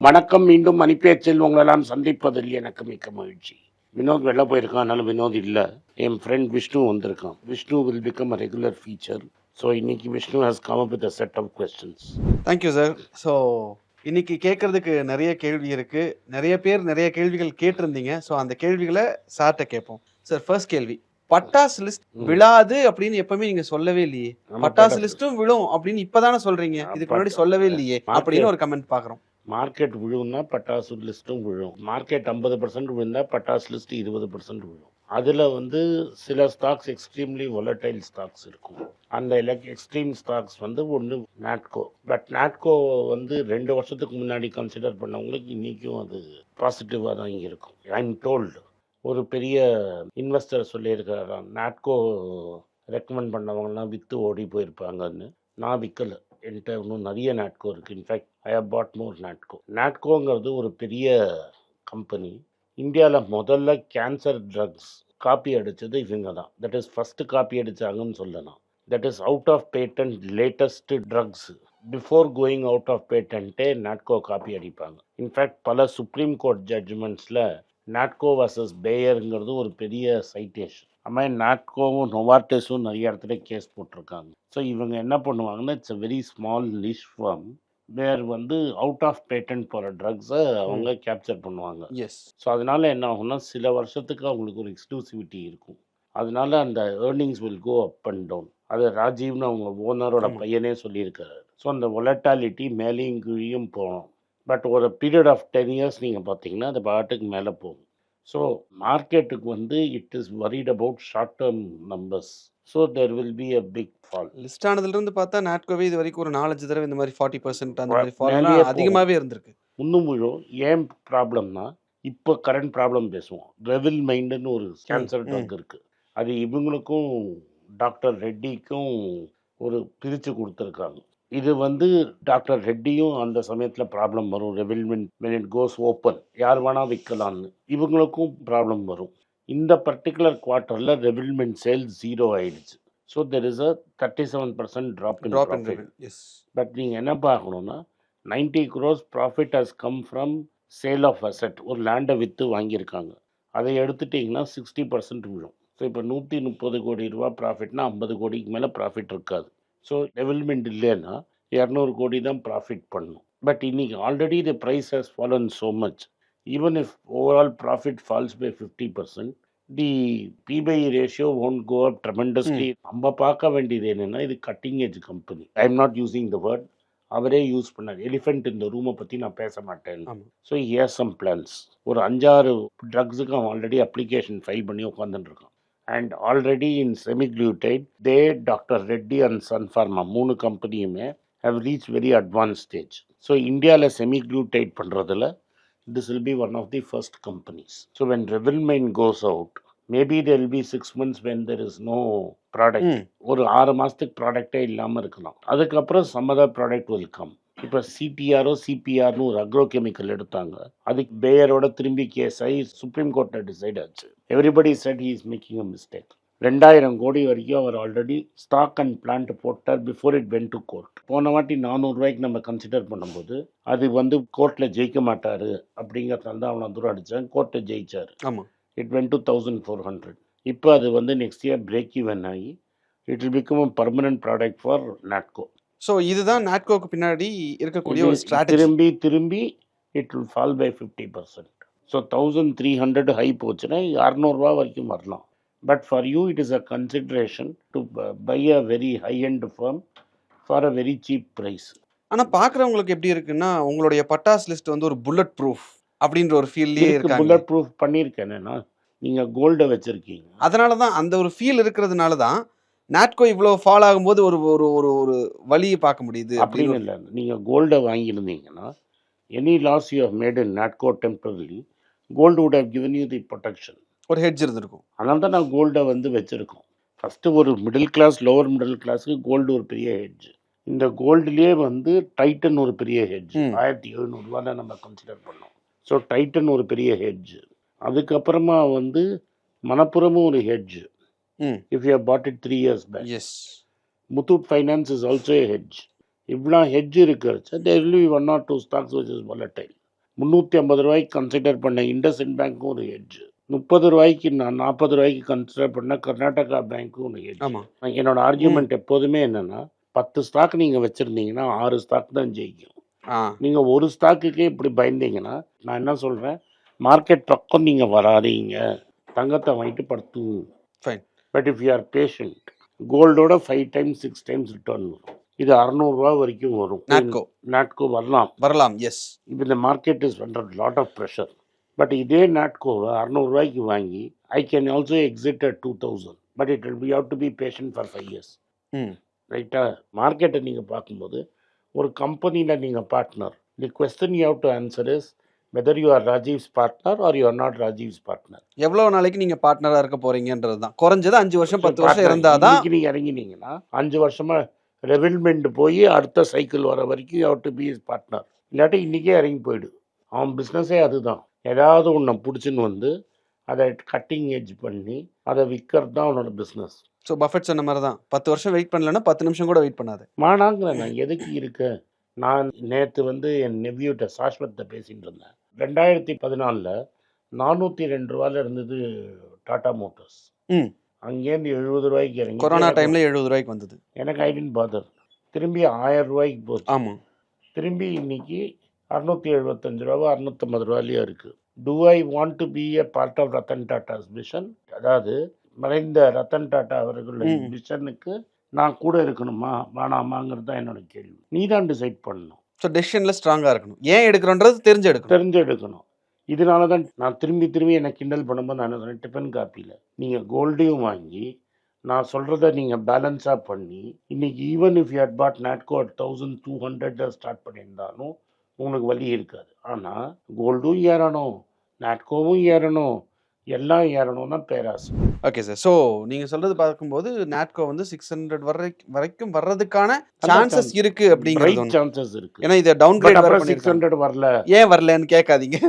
வணக்கம் மீண்டும் மணிப்பேச்சில் உங்களெல்லாம் சந்திப்பதில் எனக்கு மிக்க மகிழ்ச்சி. வினோத் வெளில போயிருக்கான் அதனால வினோத் இல்லை. என் ஃப்ரெண்ட் விஷ்ணு வந்திருக்கான். Vishnu will become a regular feature so இன்னைக்கு Vishnu has come up with a set of questions thank you sir so இன்னைக்கு கேட்கறதுக்கு நிறைய கேள்வி இருக்கு. நிறைய பேர் நிறைய கேள்விகள் கேட்டிருந்தீங்க. ஸோ அந்த கேள்விகளை சார்ட்ட கேட்போம். சார் ஃபர்ஸ்ட் கேள்வி. பட்டாஸ் லிஸ்ட் விழாது அப்படின்னு எப்பவுமே நீங்க சொல்லவே இல்லையே. பட்டாசு லிஸ்ட்டும் விழும் அப்படின்னு இப்பதானே சொல்றீங்க. இதுக்கு முன்னாடி சொல்லவே இல்லையே. அப்படின்னு ஒரு கமெண்ட் பாக்குறோம் மார்க்கெட் விழும்னா பட்டாசு லிஸ்ட்டும் விழும். மார்க்கெட் ஐம்பது பர்சன்ட் விழுந்தா பட்டாசு லிஸ்ட் இருபது பர்சன்ட் விழும். அதில் வந்து சில ஸ்டாக்ஸ் எக்ஸ்ட்ரீம்லி ஒலட்டைல் ஸ்டாக்ஸ் இருக்கும். அந்த எலக் எக்ஸ்ட்ரீம் ஸ்டாக்ஸ் வந்து ஒன்று நாட்கோ பட் நாட்கோ வந்து ரெண்டு வருஷத்துக்கு முன்னாடி கன்சிடர் பண்ணவங்களுக்கு இன்றைக்கும் அது பாசிட்டிவாக தான் இருக்கும். ஐ எம் டோல்டு ஒரு பெரிய இன்வெஸ்டர் சொல்லியிருக்கிறாராம் நாட்கோ ரெக்கமெண்ட் பண்ணவங்கலாம் விற்று ஓடி போயிருப்பாங்கன்னு. நான் விற்கலை என்கிட்ட இன்னும் நிறைய நாட்கோ இருக்குது in fact I have bought more Natco நாட்கோங்கிறது ஒரு பெரிய கம்பெனி இந்தியாவில் முதல்ல கேன்சர் ட்ரக்ஸ் காப்பி அடித்தது இவங்க தான். தட் இஸ் ஃபஸ்ட்டு காப்பி அடித்தாங்கன்னு சொல்லலாம். That is out of patent latest drugs before going out of பேட்டன்ட்டே Natco copy அடிப்பாங்க. இன்ஃபேக்ட் பல சுப்ரீம் கோர்ட் ஜட்ஜ்மெண்ட்ஸில் நாட்கோ வர்சஸ் பேயருங்கிறது ஒரு பெரிய சைட்டேஷன் அதுமாதிரி நாட்கோவும் நொவார்டஸும் நிறைய இடத்துல கேஸ் போட்டிருக்காங்க. ஸோ இவங்க என்ன பண்ணுவாங்கன்னா it's a very small niche form where வந்து அவுட் ஆஃப் பேட்டன்ட் போகிற ட்ரக்ஸை அவங்க கேப்சர் பண்ணுவாங்க. எஸ் ஸோ அதனால என்ன ஆகும்னா சில வருஷத்துக்கு அவங்களுக்கு ஒரு எக்ஸ்க்ளூசிவிட்டி இருக்கும். அதனால அந்த earnings will go up and down அது ராஜீவ்னு அவங்க ஓனரோட. பையனே சொல்லியிருக்காரு. ஸோ அந்த ஒலட்டாலிட்டி மேலேயும் கீழையும் போகணும். பட் ஒரு பீரியட் ஆஃப் டென் இயர்ஸ் நீங்கள் பார்த்தீங்கன்னா அது பாட்டுக்கு மேலே போகும். ஸோ மார்க்கெட்டுக்கு வந்து it is worried about short term numbers so there will be a big fall list ஆனதுல இருந்து பார்த்தா நாட்கோவே இது வரைக்கும் ஒரு நாலஞ்சு தடவை இந்த மாதிரி ஃபார்ட்டி பர்சன்ட் அந்த மாதிரி ஃபால். அதிகமாவே இருந்திருக்கு. இன்னும் முழும் ஏன் ப்ராப்ளம்னா இப்போ கரண்ட் ப்ராப்ளம் பேசுவோம். ரெவில் மைண்டுன்னு ஒரு கேன்சர். ட்ரக் இருக்கு. அது இவங்களுக்கும் டாக்டர் ரெட்டிக்கும் ஒரு பிரித்து கொடுத்துருக்காங்க. இது வந்து டாக்டர் ரெட்டியும் அந்த சமயத்தில் ப்ராப்ளம் வரும். Revlimid when it goes open யார் வேணால் விற்கலான்னு இவங்களுக்கும் ப்ராப்ளம் வரும். இந்த பர்டிகுலர் குவார்ட்டரில் ரெவில்மெண்ட் சேல் ஜீரோ ஆயிடுச்சு. So there is a thirty seven percent drop in drop yes but நீங்கள் என்ன பார்க்கணுன்னா ninety gross profit has come from sale of asset ஒரு லேண்டை விற்று வாங்கியிருக்காங்க. அதை எடுத்துட்டிங்கன்னா சிக்ஸ்டி பர்சன்ட் விழும். ஸோ இப்போ நூற்றி முப்பது கோடி ரூபா ப்ராஃபிட்னா ஐம்பது கோடிக்கு மேலே ப்ராஃபிட் இருக்காது. ஸோ டெவலப்மெண்ட் இல்லைன்னா இரநூறு கோடி தான் ப்ராஃபிட் பண்ணும். பட் இன்னைக்கு already the price has fallen so much even if overall profit falls by fifty percent the PE ratio won't go up tremendously நம்ம பார்க்க வேண்டியது என்னென்னா இது cutting edge company I am not using the word அவரே use பண்ணார். Elephant இந்த ரூமை பற்றி நான் பேச மாட்டேன். ஸோ ஹியர் சம் பிளான்ஸ் ஒரு அஞ்சாறு ட்ரக்ஸுக்கு அவன் ஆல்ரெடி அப்ளிகேஷன் ஃபைல் பண்ணி உட்காந்துட்டு இருக்கான் and already in semaglutide they doctor Reddy and Sun Pharma மூணு கம்பெனியுமே have reach very advance stage so இந்தியாவில் செமிக்ளியூடைட் பண்ணுறதுல this will be one of the first companies. So when Revilmine goes out, maybe there will be six months when there is no product. ம் ஒரு ஆறு மாதத்துக்கு ப்ராடக்டே இல்லாமல் இருக்கலாம். அதுக்கப்புறம் சம்மதா ப்ராடக்ட் வில் கம் இப்போ சிடிஆரோ சிபிஆர்னு ஒரு அக்ரோ கெமிக்கல் எடுத்தாங்க. அதுக்கு பேயரோட திரும்பி கேஸ் ஆகி சுப்ரீம் கோர்ட்டில் டிசைட் ஆச்சு. Everybody said he is making a mistake ரெண்டாயிரம் கோடி வரைக்கும் அவர் ஆல்ரெடி ஸ்டாக் அண்ட் பிளான்ட் போட்டார் before it went to court போன வாட்டி நானூறுரூவாய்க்கு நம்ம கன்சிடர் பண்ணும்போது அது வந்து கோர்ட்டில் ஜெயிக்க மாட்டார் அப்படிங்கிறதுனால தான் அவனை தூரம் அடித்தான் கோர்ட்டை ஜெயிச்சார். ஆமா. It went to thousand four hundred இப்போ அது வந்து நெக்ஸ்ட் இயர் பிரேக் ஈவன் ஆகி it will become a permanent product for Natco so இதுதான் நாட்கோக்கு பின்னாடி இருக்கக்கூடிய ஒரு திரும்பி திரும்பி it will fall by fifty percent so thousand three hundred high போச்சுன்னா அறநூறுவா வரைக்கும் வரலாம். But for you it is a consideration to buy a very high and firm for a very cheap price ஆனா பாக்குறவங்களுக்கு எப்படி இருக்குன்னா உங்களுடைய பட்டாஸ் லிஸ்ட் வந்து ஒரு புல்லட் ப்ரூஃப் அப்படின்ற ஒரு ஃபீல்லயே இருக்காங்க. புல்லட் ப்ரூஃப் பண்ணியிருக்கேன் என்னன்னா நீங்கள் கோல்டை வச்சுருக்கீங்க. அதனால தான் அந்த ஒரு ஃபீல் இருக்கிறதுனால தான் நாட்கோ இவ்வளோ ஃபால் ஆகும்போது ஒரு ஒரு ஒரு ஒரு வழியை பார்க்க முடியுது அப்படின்னு இல்லை. நீங்கள் கோல்டை வாங்கியிருந்தீங்கன்னா any loss you have made in Natco temporary gold would have given you the protection. ஒரு ஹெட்ஜ் இருந்திருக்கும். அதனால தான் நான் கோல்டை வந்து வச்சுருக்கோம். ஃபஸ்ட்டு ஒரு மிடில் கிளாஸ் லோவர் மிடில் கிளாஸுக்கு கோல்டு ஒரு பெரிய ஹெட்ஜ் இந்த கோல்டுலேயே வந்து டைட்டன் ஒரு பெரிய ஹெட்ஜ். ஆயிரத்தி எழுநூறுவா தான் நம்ம கன்சிடர் பண்ணோம். ஸோ டைட்டன் ஒரு பெரிய ஹெட்ஜ் அதுக்கப்புறமா வந்து மணப்புறமும் ஒரு hedge if you put it three years back as Muthoot Finance is also hedge இவ்வளோ hedge இருக்கிறச்ச there will be one or two stocks which is volatile. முந்நூற்றி ஐம்பது ரூபாய்க்கு கன்சிடர் பண்ண இண்டஸ்இன் பேங்க்கும் ஒரு எட்ஜ் முப்பது ரூபாய்க்கு நான் நாற்பது ரூபாய்க்கு கன்சிடர் பண்ண கர்நாடகா பேங்க்கும் ஒரு எட்ஜ் ஆமா. என்னோட ஆர்கியூமெண்ட் எப்போதுமே என்னன்னா பத்து ஸ்டாக் நீங்கள் வச்சுருந்தீங்கன்னா ஆறு ஸ்டாக் தான் ஜெயிக்கும். நீங்கள் ஒரு ஸ்டாக்குக்கே இப்படி பயந்தீங்கன்னா நான் என்ன சொல்கிறேன் மார்க்கெட் பக்கம் நீங்கள் வராதீங்க. தங்கத்தை வாங்கிட்டு படுத்து. Fine. But if you are patient கோல்டோட five times six times return வரும். இது அறநூறுரூவா வரைக்கும் வரும். நாட்கோ நாட்கோ வரலாம். வரலாம் எஸ் இப்போ இந்த market is under lot of pressure but இதே நாட்கோவை அறநூறுரூவாய்க்கு வாங்கி I can also exit at two thousand but it will be have to be patient for five years hmm ரைட்டா மார்க்கெட்டை நீங்கள் பார்க்கும்போது ஒரு கம்பெனியில் நீங்கள் partner the question you have to answer is whether you are ராஜீவ்ஸ் partner or you are not ராஜீவ்ஸ் partner எவ்வளவு நாளைக்கு நீங்க பார்ட்னரா இருக்க போறீங்கன்றது தான். குறைஞ்சது அஞ்சு வருஷம் பத்து வருஷம் இருந்தாதான் இன்னைக்கு நீங்கள் இறங்கினீங்கன்னா அஞ்சு வருஷமா ரெவில்மெண்ட் போய் அடுத்த சைக்கிள் வர வரைக்கும் have to be is partner இல்லாட்டி இன்றைக்கே இறங்கி போயிடு. அவன் பிஸ்னஸே அதுதான். ஏதாவது ஒன்றை பிடிச்சின்னு வந்து அதை கட்டிங் எட்ஜ் பண்ணி அதை விற்கிறது தான் அவனோட பிஸ்னஸ் ஸோ பஃபெட் சொன்ன மாதிரி தான் பத்து வருஷம் வெயிட் பண்ணலன்னா பத்து நிமிஷம் கூட வெயிட் பண்ணாது. மானாங்கிற நான் எதுக்கு இருக்க? நான் நேற்று வந்து என் நெவ்யூட்ட சாஸ்வத்தை பேசிட்டு இருந்தேன். ரெண்டாயிரத்தி பதினாலில் நானூற்றி ரெண்டு ரூபாயில் இருந்தது டாடா மோட்டார்ஸ் ம். அங்கேருந்து எழுபது ரூபாய்க்கு இறங்கி கொரோனா டைம்ல எழுபது ரூபாய்க்கு வந்தது. எனக்கு ஐடின் பாதர் திரும்பி ஆயிரம் ரூபாய்க்கு போச்சு. ஆமா. திரும்பி இன்னைக்கு அறுநூத்தி எழுபத்தஞ்சு ரூபா அறுநூத்தம்பது ரூபாயிலேயே இருக்கு. Do I want to be a part of Ratan Tata's vision அதாவது மறைந்த ரத்தன் டாட்டா அவர்களுடைய ம். விஷனுக்கு நான் கூட இருக்கணுமா வேணாமாங்கிறது தான் என்னோட கேள்வி. நீ தான் டிசைட் பண்ணணும். ஸோ டெசிஷன்ல ஸ்ட்ராங்கா இருக்கணும். ஏன் எடுக்கிறோன்றது தெரிஞ்சு எடுக்கணும் தெரிஞ்சு எடுக்கணும் இதனால தான் நான் திரும்பி திரும்பி என்னை கிண்டல் பண்ணும்போது நான் சொன்னேன் டிஃபன் காப்பியில் நீங்கள் கோல்டையும் வாங்கி நான் சொல்கிறத நீங்கள் பேலன்ஸாக பண்ணி இன்னைக்கு even if you put Natco at thousand two hundred start பண்ணியிருந்தாலும் உங்களுக்கு வலி இருக்காது. ஆனால் கோல்டும் ஏறணும் நாட்கோவும் ஏறணும் எல்லாம் ஏறணும்னா பேராசை. ஓகே சார் ஸோ நீங்க சொல்றது பார்க்கும்போது நாட்கோ வந்து சிக்ஸ் ஹண்ட்ரட் வரைக்கும் வரைக்கும் வர்றதுக்கான சான்சஸ். இருக்கு அப்படிங்கிறது. சான்சஸ் இருக்கு. ஏன்னா இதை டவுன் கிரேட் சிக்ஸ் ஹண்ட்ரட் வரல. ஏன் வரலன்னு கேட்காதீங்க.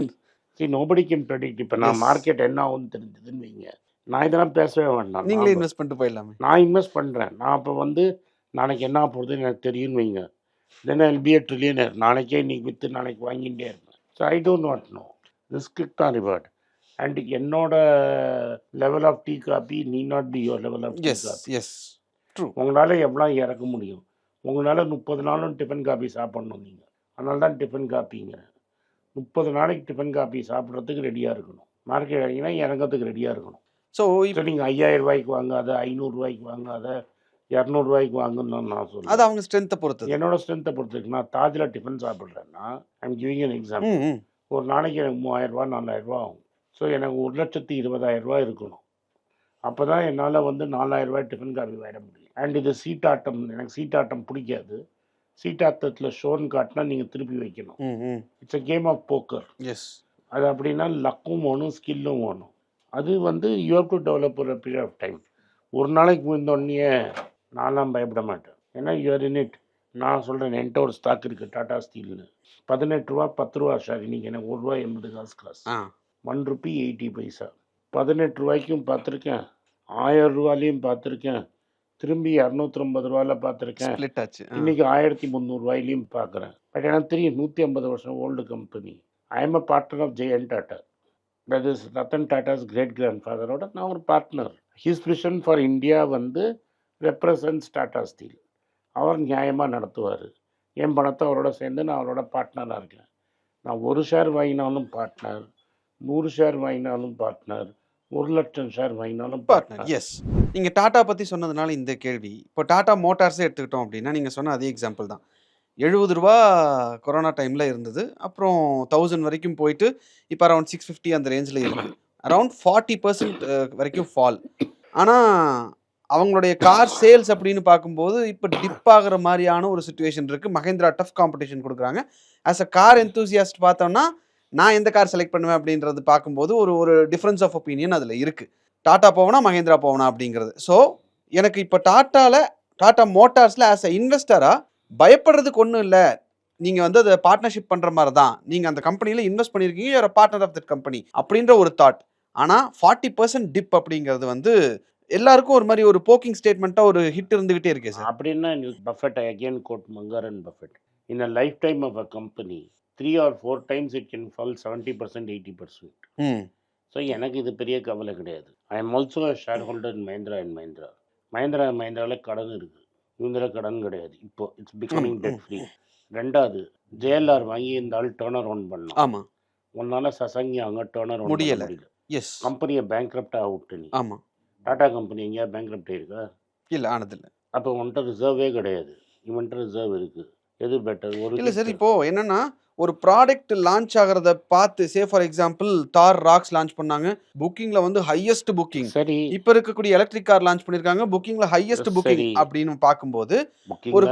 சரி நோபடி கேன் ப்ரெடிக்ட் இப்போ நான். மார்க்கெட் என்ன ஆகும்னு தெரிஞ்சதுன்னு வைங்க. நான் இதெல்லாம் பேசவே வேண்டாம். நீங்களே இன்வெஸ்ட் பண்ணிட்டு போயிடலாமே. நான் இன்வெஸ்ட் பண்ணுறேன் நான் இப்போ வந்து நாளைக்கு என்ன போகிறதுன்னு எனக்கு தெரியும்னு வைங்க. Then I'll be a trillionaire நாளைக்கே இன்னைக்கு விற்று நாளைக்கு வாங்கிட்டே இருப்பேன். So I don't not know risk தான் ரிவார்ட் அண்ட் என்னோட லெவல் ஆஃப் டீ காப்பி நீ not be your level of tea coffee yes true உங்களால் எவ்வளோ இறக்க முடியும்? உங்களால் முப்பது நாளும் டிஃபன் காப்பி சாப்பிட்ணும் நீங்கள் அதனால தான் டிஃபன் காப்பிங்கிறேன் முப்பது நாளைக்கு டிஃபன் காப்பி சாப்பிட்றதுக்கு ரெடியாக இருக்கணும். மார்க்கெட் இறங்கினா இறங்கிறதுக்கு ரெடியாக இருக்கணும். ஸோ இப்போ நீங்கள் ஐயாயிரம் ரூபாய்க்கு வாங்காத ஐநூறுரூவாய்க்கு வாங்காத இரநூறுவாய்க்கு வாங்கன்னு தான் நான் அது சொல்லுவேன் அவங்க ஸ்ட்ரென்த்தை பொறுத்தது. என்னோட ஸ்ட்ரென்த்தை பொறுத்திருக்கு. நான் தாஜில் டிஃபன் சாப்பிட்றேன்னா ஐம் கிவிங் an எக்ஸாம்பிள். ஒரு நாளைக்கு எனக்கு மூவாயிரம் ரூபா நாலாயிரம் ரூபா ஆகும். ஸோ எனக்கு ஒரு லட்சத்தி இருபதாயிரம் ரூபா இருக்கணும். அப்போ தான் என்னால் வந்து நாலாயிரம் ரூபாய் டிஃபன் காப்பி வாங்கிட முடியும். அண்ட் இது சீட்டாட்டம் எனக்கு சீட்டாட்டம் பிடிக்காது. சீட்டாட்டத்தில் ஷோன் காட்டினா நீங்கள் திருப்பி வைக்கணும். It's a game of poker yes அது அப்படின்னா லக்கும் வேணும் ஸ்கில்லும் வேணும். அது வந்து யூ ஹவ் டு டெவலப் ஒரு பீரியட் ஆஃப் டைம் ஒரு நாளைக்கு முன்னோடனே நான்லாம் பயப்பட மாட்டேன் ஏன்னா யூஆர் இன் இட் நான் சொல்கிறேன் என்கிட்ட ஒரு ஸ்டாக் இருக்குது டாடா ஸ்டீல்னு பதினெட்டு ரூபா பத்து ரூபா ஷேர் இன்னைக்கு எனக்கு ஒரு ரூபா எண்பது காசு ஆ. ஒன் ருபி எயிட்டி பைசா பதினெட்டு ரூபாய்க்கும் பார்த்துருக்கேன் ஆயிரம் ரூபாலையும் பார்த்துருக்கேன் திரும்பி இரநூத்தி ஐம்பது ரூபாயில் பார்த்துருக்கேன். இன்னைக்கு ஆயிரத்தி முந்நூறுரூவாயிலையும் பார்க்குறேன் பட் எனக்கு தெரியும் நூற்றி ஐம்பது வருஷம் old company I am a partner of Jayan Tata that is Ratan Tata's great grand ஃபாதரோட நான் ஒரு partner his vision for India வந்து ரெப்ரசன்ஸ் டாட்டா ஸ்டீல் அவர் நியாயமாக நடத்துவார். என் பணத்தை அவரோட சேர்ந்து நான் அவரோட பார்ட்னராக இருக்கேன். நான் ஒரு ஷேர் வாங்கினாலும் பார்ட்னர் நூறு ஷேர் வாங்கினாலும் பார்ட்னர் ஒரு லட்சம் ஷேர் வாங்கினாலும் பார்ட்னர் எஸ் நீங்க டாடா பத்தி சொன்னதுனால இந்த கேள்வி. இப்போ டாடா மோட்டார்ஸே எடுத்துக்கிட்டோம் அப்படின்னா நீங்க சொன்ன அதே எக்ஸாம்பிள் தான். எழுபது ரூபா கொரோனா டைம்ல இருந்தது. அப்புறம் தௌசண்ட் வரைக்கும் போயிட்டு இப்போ அரௌண்ட் சிக்ஸ் ஃபிஃப்டி அந்த ரேஞ்சில் இருக்கு. அரௌண்ட் ஃபார்ட்டி பர்சன்ட் வரைக்கும் ஃபால் ஆனால் அவங்களுடைய கார் சேல்ஸ் அப்படின்னு பார்க்கும்போது இப்போ டிப் ஆகிற மாதிரியான ஒரு சுச்சுவேஷன் இருக்குது மஹேந்திரா டஃப் காம்படிஷன் கொடுக்குறாங்க. ஆஸ் அ கார் என்தூசியாஸ்ட் பார்த்தோம்னா நான் எந்த கார் செலக்ட் பண்ணுவேன் அப்படின்றது பார்க்கும்போது ஒரு ஒரு டிஃப்ரென்ஸ் ஆஃப் ஒப்பீனியன் அதில் இருக்குது டாட்டா போவனா மஹேந்திரா போவனா அப்படிங்கிறது. ஸோ எனக்கு இப்போ டாட்டாவில் டாட்டா மோட்டார்ஸில் ஆஸ் அ இன்வெஸ்டராக பயப்படுறதுக்கு ஒன்றும் இல்லை. நீங்கள் வந்து அதை பார்ட்னர்ஷிப் பண்ணுற மாதிரி தான். நீங்கள் அந்த கம்பெனியில் இன்வெஸ்ட் பண்ணியிருக்கீங்க ஒரு பார்ட்னர் ஆஃப் தட் கம்பெனி அப்படின்ற ஒரு தாட் ஆனால் ஃபார்ட்டி பர்சன்ட் டிப் அப்படிங்கிறது வந்து எல்லாருக்கும் ஒரு மாதிரி ஒரு போக்கிங் ஸ்டேட்மெண்ட்டாக ஒரு ஹிட் இருந்துகிட்டே இருக்கே சார். அப்படின்னா Buffett again quote Munger and Buffett in a lifetime of a company three or four times it can fall seventy percent eighty percent so எனக்கு இது பெரிய கவலை கிடையாது. I am also shareholder in Mahindra and Mahindra Mahindra and மஹேந்திராவில் கடன் இருக்குது இவங்கள கடன் கிடையாது. இப்போ இட்ஸ் பிகமிங் டெட் ஃப்ரீ ரெண்டாவது ஜேஎல்ஆர் வாங்கி இந்த ஆள் டேர்ன் அரவுண்ட் பண்ணலாம். ஆமா. உன்னால சசங்கி அங்கே டேர்ன் அரவுண்ட் முடியல. எஸ் கம்பெனியை பேங்க்ரப்டாக அவுட்டு நீ. ஆமா. டாடா கம்பெனி எங்கேயா பேங்க்ரப்ட் இருக்கா இல்ல ஆனதில்ல. அப்போ உன்கிட்ட ரிசர்வே கிடையாது. இவன்கிட்ட ரிசர்வ் இருக்குது எது பெட்டர் ஒரு இல்ல சார். இப்போ என்னன்னா ஒரு ப்ராடக்ட் லான்ச் ஆகிறத பார்த்து say for example Thar Roxx launch பண்ணாங்க. புக்கிங்ல வந்து ஹையஸ்ட் புக்கிங் சரி. இப்போ இருக்கக்கூடிய எலக்ட்ரிக் கார் லான்ச் பண்ணிருக்காங்க. புக்கிங்ல ஹையஸ்ட் புக்கிங். அப்படின்னு பார்க்கும்போது ஒரு-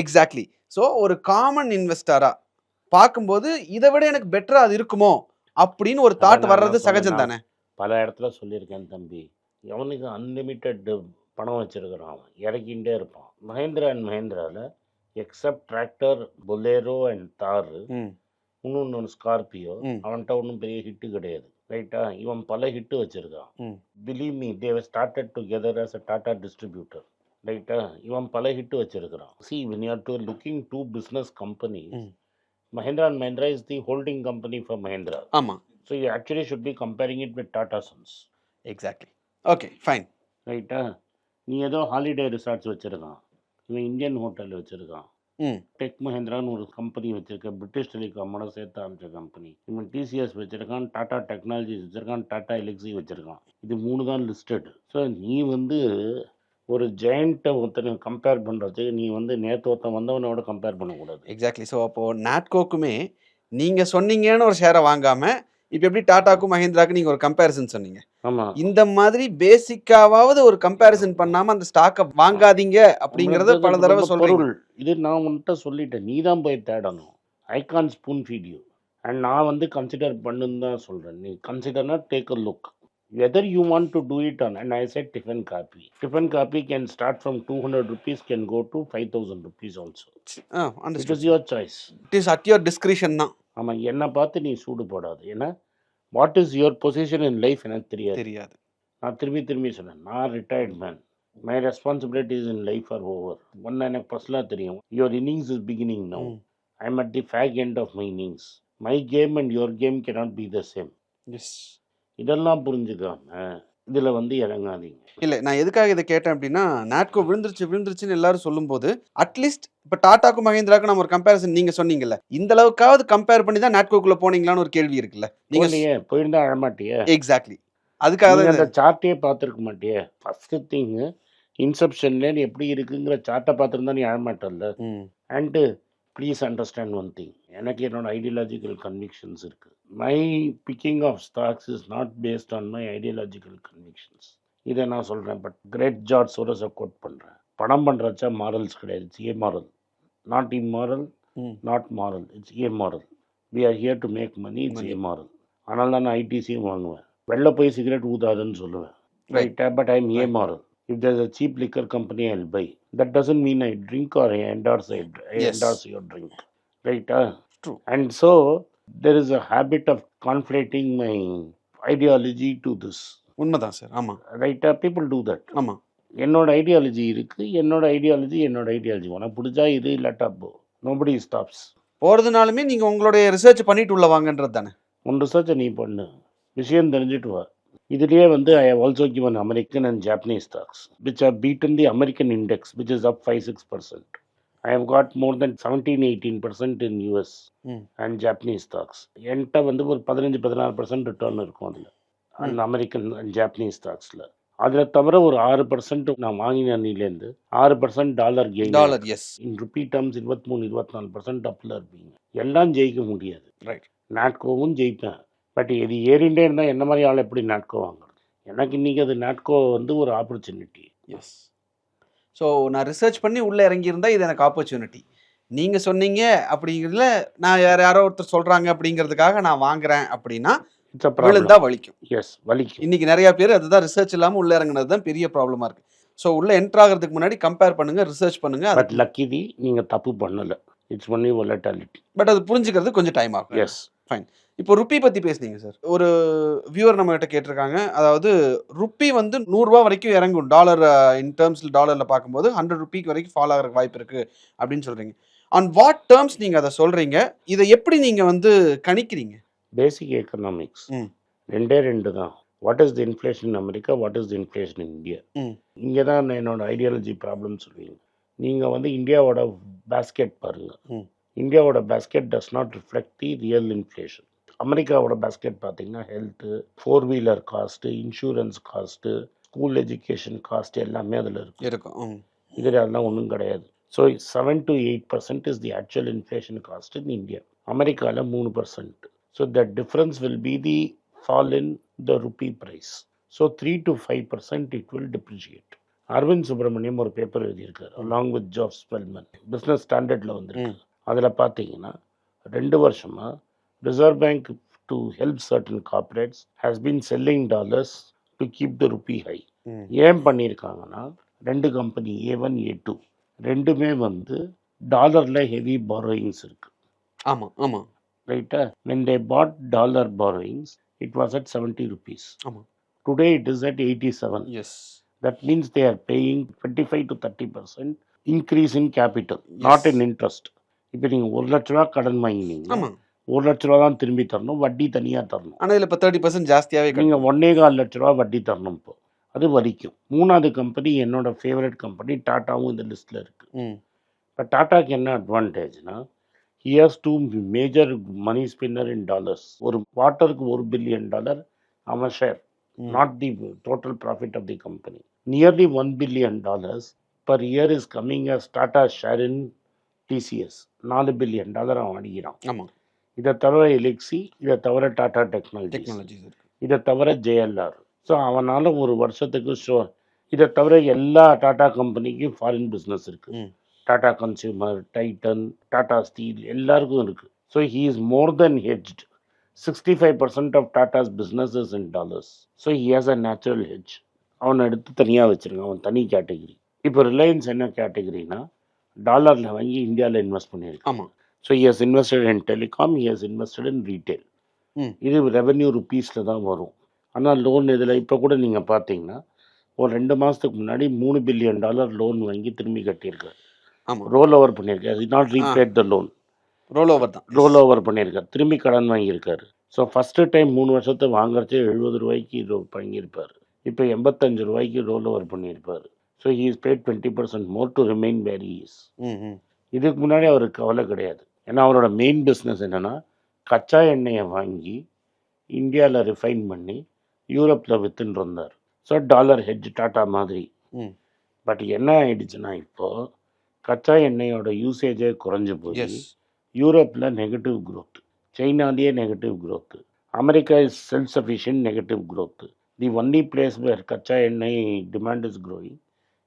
எக்ஸாக்ட்லி ஸோ ஒரு காமன் இன்வெஸ்டரா பார்க்கும்போது இதை விட எனக்கு பெட்டரா அது இருக்குமோ? அப்படின்னு ஒரு தாட் வர்றது சகஜம். தானே பல இடத்துல சொல்லியிருக்கேன் தம்பி. எவனுக்கு அன்லிமிட்டெட் பணம் வச்சிருக்கிறான்? அவன் இறக்கிண்டே இருப்பான். Mahindra and மஹேந்திராவில் except tractor Bolero and Thar இன்னொன்று ஸ்கார்பியோ ம். அவன்கிட்ட ஒன்றும் பெரிய ஹிட்டு கிடையாது. ரைட்டா இவன் பல ஹிட்டு வச்சிருக்கான். Believe me they started together as a Tata distributor ரைட்டா இவன் பல ஹிட்டு வச்சிருக்கிறான். See you are to looking two business companies hmm. Mahindra and Mahindra is the holding company for Mahindra. ஆமா. So you actually should be comparing it with Tata Sons exactly okay fine ரைட்டா நீ ஏதோ holiday resorts வச்சுருக்கான். இவன் Indian hotel வச்சுருக்கான். Tech மஹேந்திரான்னு ஒரு company வச்சிருக்க. பிரிட்டிஷ் டெலிகாமோட சேர்த்து அமைச்ச கம்பெனி இவன் டிசிஎஸ் வச்சிருக்கான் டாடா டெக்னாலஜிஸ் வச்சிருக்கான் டாடா எலக்ஸி வச்சிருக்கான். இது மூணு தான் லிஸ்டட் ஸோ நீ வந்து ஒரு ஜெயண்ட்டை ஒருத்தனை கம்பேர் பண்ணுறது நீ வந்து நேற்று ஒருத்தன் வந்தவனோட கம்பேர் பண்ணக்கூடாது. எக்ஸாக்ட்லி ஸோ அப்போ நாட்கோக்குமே நீங்க சொன்னீங்கன்னு ஒரு ஷேரை வாங்காம இப்போ எப்படி டாடாக்கும் மஹேந்திராக்கும் நீங்க ஒரு கம்பேரிசன் சொன்னீங்க. ஆமாம் இந்த மாதிரி பேசிக்காவது ஒரு கம்பேரிசன் பண்ணாம அந்த ஸ்டாக்கை வாங்காதீங்க அப்படிங்கறத பல தடவை பொருள். இது நான் உன்கிட்ட சொல்லிட்டேன். நீ தான் போய் தேடணும். I can't spoon feed you and நான் வந்து கன்சிடர் பண்ணுன்னு தான் சொல்கிறேன் நீ கன்சிடர்னா take a look whether you want to do it on and I said tiffin coffee tiffin coffee can start from two hundred rupees can go to five thousand rupees also it is your choice it is at your discretion தான். ஆமாம் என்னை பார்த்து நீ சூடு போடாது. ஏன்னா what is your position in life எனக்கு தெரியாது. தெரியாது. நான் திரும்பி திரும்பி சொன்னேன் நான் retired man my responsibilities in life are over ஒன்று எனக்கு பர்சனலாக தெரியும். Your innings is beginning no. I am at the fag end of my innings my game and your game cannot be the same yes இதெல்லாம் புரிஞ்சுக்காம இதில் வந்து இறங்காதீங்க. இல்ல நான் எதுக்காக இதை கேட்டேன் அப்படின்னா நாட்கோ விழுந்துருச்சு விழுந்துருச்சுன்னு எல்லாரும் சொல்லும்போது அட்லீஸ்ட் இப்ப டாடாக்கும் மஹேந்திராக்கும் நம்ம ஒரு கம்பேரிசன் நீங்க சொன்னீங்கல்ல இந்த அளவுக்காவது கம்பேர் பண்ணி தான் நாட்கோக்குள்ள போனீங்களான்னு ஒரு கேள்வி இருக்குல்ல. நீங்க நீங்க போயிருந்தா அழமாட்டியே எக்ஸாக்ட்லி அதுக்காக அந்த சார்ட்டையே பார்த்துருக்க மாட்டியே? ஃபர்ஸ்ட் திங் இன்செப்ஷன்ல எப்படி இருக்குங்கிற சார்ட்டை பார்த்துருந்தா நீ அழமாட்டல்ல and please understand one thing எனக்கு என்னோட ஐடியாலஜிக்கல் கன்விக்ஷன்ஸ் இருக்கு. My picking of stocks is not based on my ideological convictions இதை நான் சொல்கிறேன் பட் கிரேட் ஜார்ஜ் சோரஸை கோட் பண்ணுறேன் படம் பண்ணுறச்சா மாரல்ஸ் கிடையாது. It's amoral not immoral. Not moral it's amoral we are here to make money it's amoral அதனால தான் நான் ஐடிசியும் வாங்குவேன். வெளில போய் சிகரெட் ஊதாதுன்னு சொல்லுவேன். Right but I'm a Right. Moral If there's a cheap liquor company, I'll buy. That doesn't mean I drink or I endorse, I, I Yes. endorse your drink. Right? Uh? True. And so there is a habit of conflating my ideology to this. உண்மைதான் sir ஆமா Right? Uh, people do that. ஆமா என்னோட ideology இருக்கு என்னோட ideology என்னோட ideology உனக்கு பிடிச்சா இது இல்லாட்டா போ நோபடி ஸ்டாப்ஸ் போறதுனாலுமே நீங்க உங்களுடைய ரிசர்ச் பண்ணிட்டு உள்ள வாங்கன்றது தானே உன் ரிசர்ச்சை நீ பண்ணு விஷயம் தெரிஞ்சுட்டு வா இதுலேயே வந்து I have also given American and Japanese stocks which are beaten the American index which is up five six percent I have got more than seventeen eighteen percent in US. And Japanese stocks என்கிட்ட வந்து ஒரு பதினஞ்சு பதினாறு percent return இருக்கும் அதில். அந்த American and Japanese ஸ்டாக்ஸில் அதில் தவிர ஒரு ஆறு பர்சன்ட் நான் வாங்கின அன்னிலேருந்து ஆறு percent dollar gain dollar yes in rupee terms இருபத்தி மூணு இருபத்தி நாலு பர்சன்ட் அப்பில் இருப்பீங்க. எல்லாம் ஜெயிக்க முடியாது. ரைட் நாட்கோவும் ஜெயிப்பேன். பட் இது ஏறிண்டே இருந்தால் என்ன மாதிரி ஆள் எப்படி நாட்கோ வாங்குறது? எனக்கு இன்னைக்கு அது நாட்கோ வந்து ஒரு ஆப்பர்ச்சுனிட்டி எஸ் ஸோ நான் ரிசர்ச் பண்ணி உள்ளே இறங்கியிருந்தா இது எனக்கு ஆப்பர்ச்சுனிட்டி நீங்கள் சொன்னீங்க அப்படிங்கிறதுல நான் யார் யாரோ ஒருத்தர் சொல்கிறாங்க அப்படிங்கிறதுக்காக நான் வாங்குறேன் அப்படின்னா விழுந்தா வலிக்கும். எஸ் வலிக்கும். இன்னைக்கு நிறைய பேர் அதுதான் ரிசர்ச் இல்லாமல் உள்ளே இறங்குனது தான் பெரிய ப்ராப்ளமாக இருக்கு. ஸோ உள்ளே என்ட்ரு ஆகிறதுக்கு முன்னாடி கம்பேர் பண்ணுங்க ரிசர்ச் பண்ணுங்க. பட் லக்கிதி நீங்கள் தப்பு பண்ணலை. இட்ஸ் ஒன்லி ஒலட்டாலிட்டி பட் அது புரிஞ்சுக்கிறது கொஞ்சம் டைம் ஆகும். எஸ் இப்போ ருப்பி பற்றி பேசுனீங்க சார். ஒரு வியூவர் நம்ம கிட்ட கேட்டிருக்காங்க. அதாவது ருப்பி வந்து நூறுரூவா வரைக்கும் இறங்கும். டாலர் இன் டேர்ம்ஸில் டாலரில் பார்க்கும்போது ஹண்ட்ரட் ருபிக்கு வரைக்கும் ஃபால் ஆகிறதுக்கு வாய்ப்பு இருக்குது அப்படின்னு சொல்கிறீங்க ஆன் வாட் டேர்ம்ஸ் நீங்க அதை சொல்றீங்க? இதை எப்படி நீங்க வந்து கணிக்கிறீங்க? பேசிக் எக்கனாமிக்ஸ். ரெண்டே ரெண்டு தான். What is the inflation in America what is the inflation in India. இங்கே தான் என்னோட ஐடியாலஜி ப்ராப்ளம் சொல்லுவீங்க. நீங்கள் வந்து இந்தியாவோட பேஸ்கெட் பாருங்க. ம். இந்தியாவோட basket does not reflect the real inflation அமெரிக்காவோட பேஸ்கெட் பார்த்தீங்கன்னா health four wheeler cost insurance cost school education cost எல்லாமே அதில் இருக்கும். இருக்கும். இதில் அதெல்லாம் ஒன்றும் கிடையாது. So seven to eight percent is the actual inflation cost in India அமெரிக்காவில் மூணு percent so the difference will be the fall in the rupee price so three to five percent it will depreciate Arvind Subramanian ஒரு paper எழுதியிருக்காரு along with Josh Felman business ஸ்டாண்டர்டில் வந்திருக்கு. அதில் பார்த்தீங்கன்னா ரெண்டு வருஷமாக reserve bank to help certain corporates has been selling dollars to keep the rupee high ம். ஏன் பண்ணியிருக்காங்கன்னா ரெண்டு company A one A two ரெண்டுமே வந்து டாலரில் ஹெவி borrowings இருக்கு. ஆமா ஆமா. ரைட்டா when they bought dollar borrowings it was at seventy rupees ஆமா. Today it is at eighty seven yes that means they are paying twenty five to thirty percent increase in capital not in interest இப்போ நீங்கள் ஒரு லட்ச ரூபா கடன் வாங்கினீங்க ஆமா. ஒரு லட்ச ரூபா தான் திரும்பி தரணும் வட்டி தனியாக தரணும். ஆனா இதுல இப்ப தேர்ட்டி பர்சன்ட் ஜாஸ்தியாவே கட்டணும். நீங்கள் ஒன்னே கால் லட்ச ரூபா வட்டி தரணும் இப்போ. அது வரிக்கும். மூணாவது கம்பெனி என்னோட ஃபேவரட் கம்பெனி டாட்டாவும் இந்த லிஸ்ட்டில் இருக்குது. இப்போ டாட்டாக்கு என்ன அட்வான்டேஜ்னா here's two major money spinner in dollars ஒரு வாட்டருக்கு ஒரு பில்லியன் டாலர் அவன் share. Not the total profit of the company nearly one billion dollars per year is coming as Tata share in TCS நாலு பில்லியன் டாலர் அவன் அடிக்கிறான். ஆமா. இதை தவிர எலிக்ஸி இதை தவிர டாடா டெக்னாலஜி டெக்னாலஜிஸ் இருக்கு. இதை தவிர ஜேஎல்ஆர் ஸோ அவனால் ஒரு வருஷத்துக்கு ஷோ இதை தவிர எல்லா டாடா கம்பெனிக்கும் ஃபாரின் பிஸ்னஸ் இருக்குது. Tata consumer Titan Tata steel எல்லாருக்கும் இருக்குது so he is more than hedged sixty five percent of Tata's business is in dollars so he has a natural hedge அவனை எடுத்து தனியாக வச்சுருங்க. அவன் தனி கேட்டகரி இப்போ ரிலையன்ஸ் என்ன கேட்டகரினா டாலரில் வாங்கி இந்தியாவில் இன்வெஸ்ட் பண்ணியிருக்கான். ஆமா. So he has invested in telecom he has invested in retail. இது ரெவென்யூ ருப்பீஸில் தான் வரும். ஆனால் லோன் இதில் இப்போ கூட நீங்கள் பார்த்தீங்கன்னா ஒரு ரெண்டு மாதத்துக்கு முன்னாடி மூணு பில்லியன் டாலர் லோன் வாங்கி திரும்பி கட்டியிருக்காரு. ரோல் ஓவர் பண்ணியிருக்காரு. Not repaid the loan roll over தான். ரோல் ஓவர் பண்ணியிருக்காரு. திரும்பி கடன் வாங்கியிருக்காரு. ஸோ ஃபஸ்ட்டு டைம் மூணு வருஷத்தை வாங்குறச்சே எழுபது ரூபாய்க்கு வாங்கியிருப்பார். இப்போ எண்பத்தஞ்சு ரூபாய்க்கு ரோல் ஓவர் பண்ணியிருப்பார் so he is paid twenty percent more to remain where is இதுக்கு முன்னாடி அவருக்கு கவலை கிடையாது. ஏன்னா அவரோட மெயின் பிஸ்னஸ் என்னென்னா கச்சா எண்ணெயை வாங்கி இந்தியாவில் ரிஃபைன் பண்ணி யூரோப்பில் வித்துன்னு இருந்தார். ஸோ டாலர் ஹெட்ஜ் டாட்டா மாதிரி. பட் என்ன ஆயிடுச்சுன்னா இப்போது கச்சா எண்ணெயோட யூசேஜே குறைஞ்சு போய் யூரோப்பில் negative growth சைனாலேயே negative growth America is self sufficient negative growth. The only place where கச்சா எண்ணெய் demand is growing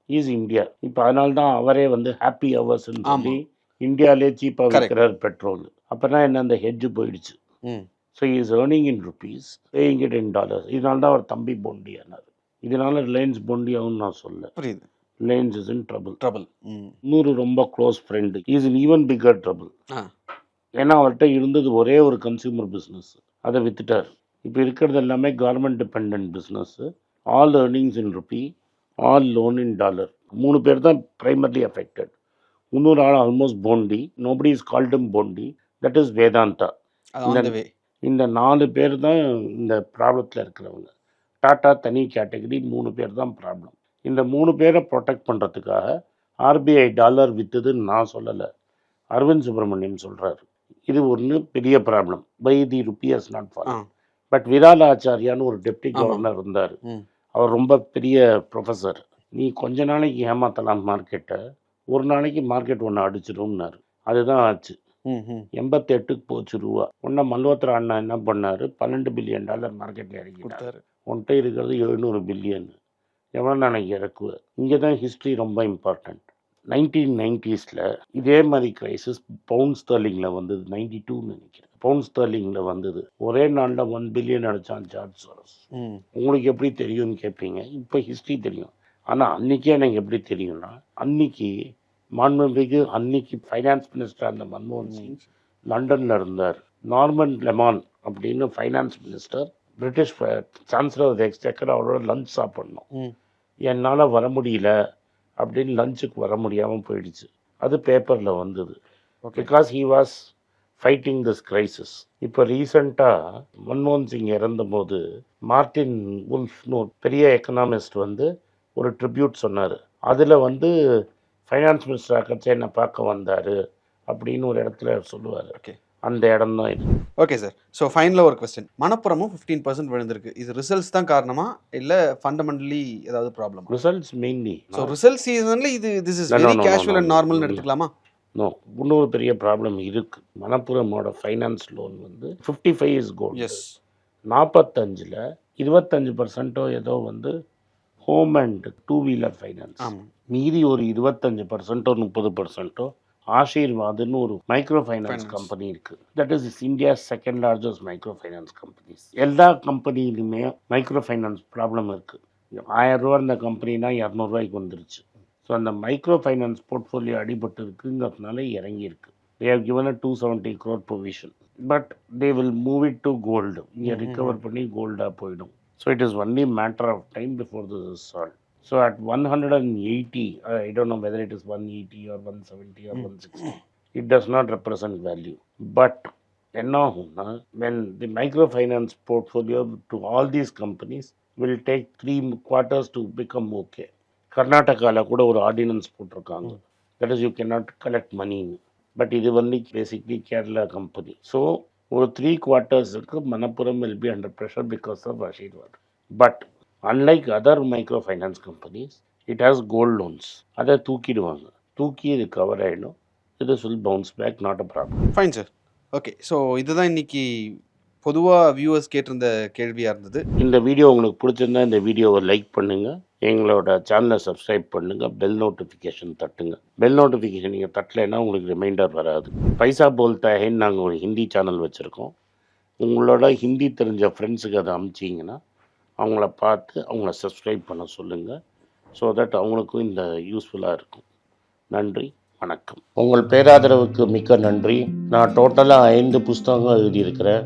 is India இப்போ அதனால தான் அவரே வந்து ஹாப்பி ஹவர்ஸ்ன்னு. சொல்லி இந்தியாவிலே சீப்பாக. விற்கிறார் பெட்ரோல் அப்போனா என்ன அந்த ஹெட்ஜ் போயிடுச்சு. So is earning in rupees paying it in dollars இதனால தான் அவர் தம்பி போண்டி ஆனார். இதனால ரிலையன்ஸ் போண்டி ஆகும்னு நான் சொல்ல புரியுது. Reliance is in trouble trouble இன்னொரு ரொம்ப close friend is in even bigger trouble ஏன்னா அவர்கிட்ட இருந்தது ஒரே ஒரு கன்சியூமர் பிஸ்னஸ் அதை வித்துட்டார். இப்போ இருக்கிறது எல்லாமே government depend business all earnings in rupee all loan in dollar மூணு பேர் தான் பிரைமர்லி அஃபெக்டட் இன்னொரு ஆள் ஆல்மோஸ்ட் போண்டி நோபடி இஸ் கால்டம் போண்டி தட் இஸ் வேதாந்தா இந்த நாலு பேர் தான் இந்த ப்ராப்ளத்தில் இருக்கிறவங்க. டாட்டா தனி கேட்டகரி மூணு பேர் தான் ப்ராப்ளம் இந்த மூணு பேரை ப்ரொடெக்ட் பண்ணுறதுக்காக ஆர்பிஐ டாலர் வித்துதுன்னு நான் சொல்லலை. அரவிந்த் சுப்பிரமணியம் சொல்கிறாரு இது ஒன்று பெரிய problem by the rupees not far but Viral ஆச்சாரியான்னு ஒரு டெப்டி. கவர்னர் இருந்தார். அவர் ரொம்ப பெரிய ப்ரொஃபஸர் நீ கொஞ்ச நாளைக்கு ஏமாத்தலாம் மார்க்கெட்டை ஒரு நாளைக்கு மார்க்கெட் ஒன்று அடிச்சிடும்னாரு. அதுதான் ஆச்சு. எண்பத்தெட்டுக்கு போச்சு ரூபா. உன்ன மல்ஹோத்ரா அண்ணா என்ன பண்ணார்? பன்னெண்டு பில்லியன் டாலர் மார்க்கெட்டில் இறக்கிட்டார். கொடுத்தாரு. உன்கிட்ட இருக்கிறது எழுநூறு பில்லியன் எவ்வளோ நாளைக்கு இறக்குவேன் இங்கே தான் ஹிஸ்ட்ரி ரொம்ப இம்பார்ட்டண்ட் நைன்டீன் நைன்டிஸில் இதே மாதிரி கிரைசிஸ் பவுண்ட் ஸ்டர்லிங்கில் வந்தது. நைன்டி டூன்னு நினைக்கிறேன். பவுண்ட் ஸ்டர்லிங்கில் வந்தது. ஒரே நாளில் ஒன் பில்லியன் அடித்தான் ஜார்ஜ் சோரஸ். உங்களுக்கு எப்படி தெரியும்னு கேட்பீங்க இப்போ ஹிஸ்ட்ரி தெரியும். ஆனால் அன்றைக்கே எனக்கு எப்படி தெரியும்னா அன்னைக்கு மாண்புமிகு அன்னைக்கு ஃபைனான்ஸ் மினிஸ்டர் அந்த மன்மோகன் சிங் லண்டனில் இருந்தார். நார்மன் லெமான் அப்படின்னு finance minister British chancellor of exchequer அவரோட லஞ்ச் சாப்பிட்ணும். என்னால் வர முடியல அப்படின்னு லஞ்சுக்கு வர முடியாமல் போயிடுச்சு. அது பேப்பரில் வந்தது. Because he was fighting this crisis இப்போ ரீசண்டாக மன்மோகன் சிங் இறந்தபோது மார்ட்டின் உல்ஃப்னு பெரிய எக்கனாமிஸ்ட் வந்து ஒரு ட்ரிபியூட் சொன்னார். அதில் வந்து ஃபைனான்ஸ் மினிஸ்டர் அக்கச்சே என்னை பார்க்க வந்தார் அப்படின்னு ஒரு இடத்துல சொல்லுவார். ஓகே அந்த இடம் தான் இது ஓகே சார் ஸோ ஃபைனலாக ஒரு கொஸ்டின் மணப்புறமும் ஃபிஃப்டீன் பர்சன்ட் விழுந்திருக்கு. இது ரிசல்ட்ஸ் தான் காரணமா? இல்லை ஃபண்டமெண்டலி ஏதாவது problem results mainly so result சீசன்ல இது this is very casual and. நார்மல்னு எடுத்துக்கலாமா? நோ இன்னொரு பெரிய ப்ராப்ளம் இருக்குது மணப்புரமோட ஃபைனான்ஸ் லோன் வந்து fifty five is gold yes நாற்பத்தஞ்சில் இருபத்தஞ்சு பர்சன்ட்டோ ஏதோ வந்து home and two wheeler finance ஆமாம் மீதி ஒரு இருபத்தஞ்சு பர்சன்ட்டோ முப்பது பர்சன்ட்டோ ஆஷீர்வாத்னு ஒரு மைக்ரோ ஃபைனான்ஸ். கம்பெனி இருக்குது that is is India second largest micro finance companies எல்லா கம்பெனிலுமே மைக்ரோ ஃபைனான்ஸ் ப்ராப்ளம் இருக்குது ஆயிரம் ரூபா இருந்த கம்பெனினா இரநூறுவாய்க்கு வந்துருச்சு. ஸோ அந்த மைக்ரோ ஃபைனான்ஸ் போர்ட்ஃபோலியோ அடிபட்டு இருக்குங்கிறதுனால இறங்கியிருக்கு. They have given a two seventy crore provision but they will move it to gold இங்கே. ரிகவர் பண்ணி கோல்டாக போயிடும். So it is only matter of time before this is solve so at one hundred and eighty I don't know whether it is one eighty or one seventy or Mm. One sixty it does not represent value but என்ன ஆகும்னா when the micro finance portfolio to all these companies will take three quarters to become okay கர்நாடகாவில் கூட ஒரு ordinance போட்டிருக்காங்க Mm. That is you can not collect மணின்னு but இது வந்து basically Kerala company so ஒரு three குவார்ட்டர்ஸுக்கு Manappuram will be under pressure because of Ashirvad but unlike other micro finance companies it has gold loans அதை தூக்கிடுவாங்க. தூக்கி இது cover ஆகிடும் இது will bounce back not a problem fine sir okay so இதுதான் இன்னைக்கு பொதுவாக வியூவர்ஸ் கேட்டிருந்த கேள்வியாக இருந்தது. இந்த வீடியோ உங்களுக்கு பிடிச்சிருந்தா இந்த வீடியோவை லைக் பண்ணுங்கள் எங்களோட சேனலை சப்ஸ்கிரைப் பண்ணுங்கள் பெல் நோட்டிஃபிகேஷன் தட்டுங்க. பெல் நோட்டிஃபிகேஷன் நீங்கள் தட்டலைன்னா உங்களுக்கு ரிமைண்டர் வராது. பைசா போல்தா ஹேன்னு நாங்கள் ஒரு ஹிந்தி சேனல் வச்சுருக்கோம். உங்களோட ஹிந்தி தெரிஞ்ச ஃப்ரெண்ட்ஸுக்கு அதை அமுச்சிங்கன்னா அவங்கள பார்த்து அவங்கள சப்ஸ்கிரைப் பண்ண சொல்லுங்கள் ஸோ தட் அவங்களுக்கும் இந்த யூஸ்ஃபுல்லாக இருக்கும். நன்றி வணக்கம். உங்கள் பேராதரவுக்கு மிக்க நன்றி. நான் டோட்டலாக ஐந்து புஸ்தகங்கள் எழுதியிருக்கிறேன்.